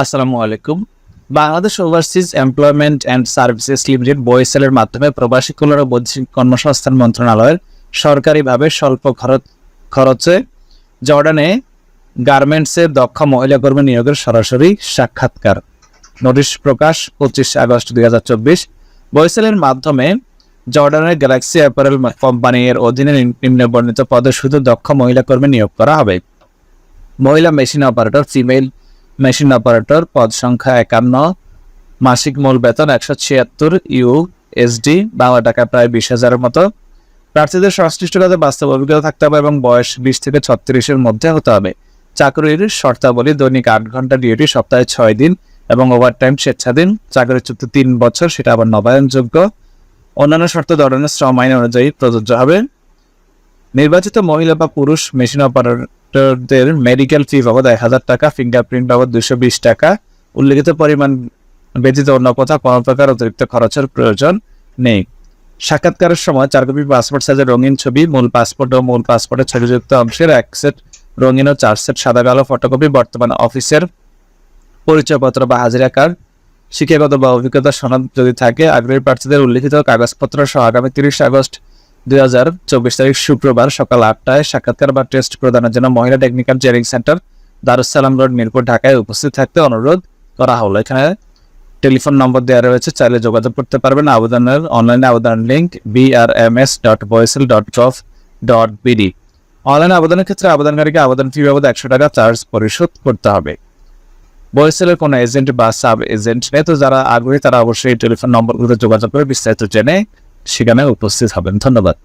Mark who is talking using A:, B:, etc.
A: আসসালামু আলাইকুম। Bangladesh overseas employment and services limited বইসেলের মাধ্যমে প্রবাসী কল্যাণ ও বৈদেশিক কর্মসংস্থান মন্ত্রণালয়ের সরকারিভাবে স্বল্প খরচ খরচে জর্ডানে গার্মেন্টসের দক্ষ মহিলা কর্মী নিয়োগের সরাসরি সাক্ষাৎকার। নোটিশ প্রকাশ পঁচিশ আগস্ট দুই হাজার চব্বিশ। বইসেলের মাধ্যমে জর্ডানের গ্যালাক্সি অ্যাপারেল কোম্পানি এর অধীনে নিম্ন বর্ণিত পদে শুধু দক্ষ মহিলা কর্মী নিয়োগ করা হবে। মহিলা machine operator, female machine operator, পদ সংখ্যা একান্ন, মাসিক মূল বেতন একশো ছিয়াত্তর, ইউ এসডি বাংলা টাকা প্রায় বিশ হাজারের মতো। প্রার্থীদের সংশ্লিষ্ট কাজে বাস্তব অভিজ্ঞতা থাকতে হবে এবং বয়স বিশ থেকে ছত্রিশের মধ্যে হতে হবে। চাকরির শর্তাবলী দৈনিক আট ঘণ্টা ডিউটি, সপ্তাহে ছয় দিন এবং ওভারটাইম স্বেচ্ছাধীন। চাকরির চুক্তি তিন বছর, সেটা আবার নবায়নযোগ্য। অন্যান্য শর্ত ধরনের শ্রম আইন অনুযায়ী প্রযোজ্য হবে। নির্বাচিত মহিলা বা পুরুষ মেশিন অপারেটরদের মেডিকেল ফি বাবদ এক হাজার টাকা ফিঙ্গারপ্রিন্ট বাবদ দুশো বিশ টাকা। উল্লেখিত পরিমাণ ব্যতীত অন্য কোথাও কোনো প্রকার অতিরিক্ত খরচের প্রয়োজন নেই। সাক্ষাৎকারের সময় চার কপি পাসপোর্ট সাইজের রঙিন ছবি, মূল পাসপোর্ট ও মূল পাসপোর্টের ছবিযুক্ত অংশের এক সেট রঙিন ও চার সেট সাদা কালো ফটোকপি বর্তমান অফিসের পরিচয়পত্র বা হাজিরা কার্ড শিক্ষাগত বা অভিজ্ঞতা সনদ যদি থাকে, আগ্রহী প্রার্থীদের উল্লিখিত কাগজপত্র সহ আগামী তিরিশ আগস্ট দুই হাজার চব্বিশ তারিখ শুক্রবার সকাল আটটায় সাক্ষাৎকার বা টেস্ট প্রদানের জন্য মহিলা technical training centre Darussalam road, Mirpur, ঢাকায় উপস্থিত থাকতে অনুরোধ করা হলো। এখানে টেলিফোন নম্বর দেওয়া রয়েছে, চাইলে যোগাযোগ করতে পারবেন। আবেদনের অনলাইনে আবেদন link BRMS dot BOESL dot gov dot BD online আবেদনের ক্ষেত্রে আবেদনকারীকে আবেদন ফি বাবদ একশো টাকা চার্জ পরিশোধ করতে হবে। বয়েসেলের কোনো এজেন্ট বা সাব এজেন্ট নেই, তো যারা আগ্রহী তারা অবশ্যই টেলিফোন নম্বরগুলোতে যোগাযোগ করে বিস্তারিত জেনে সেখানে উপস্থিত হবেন ধন্যবাদ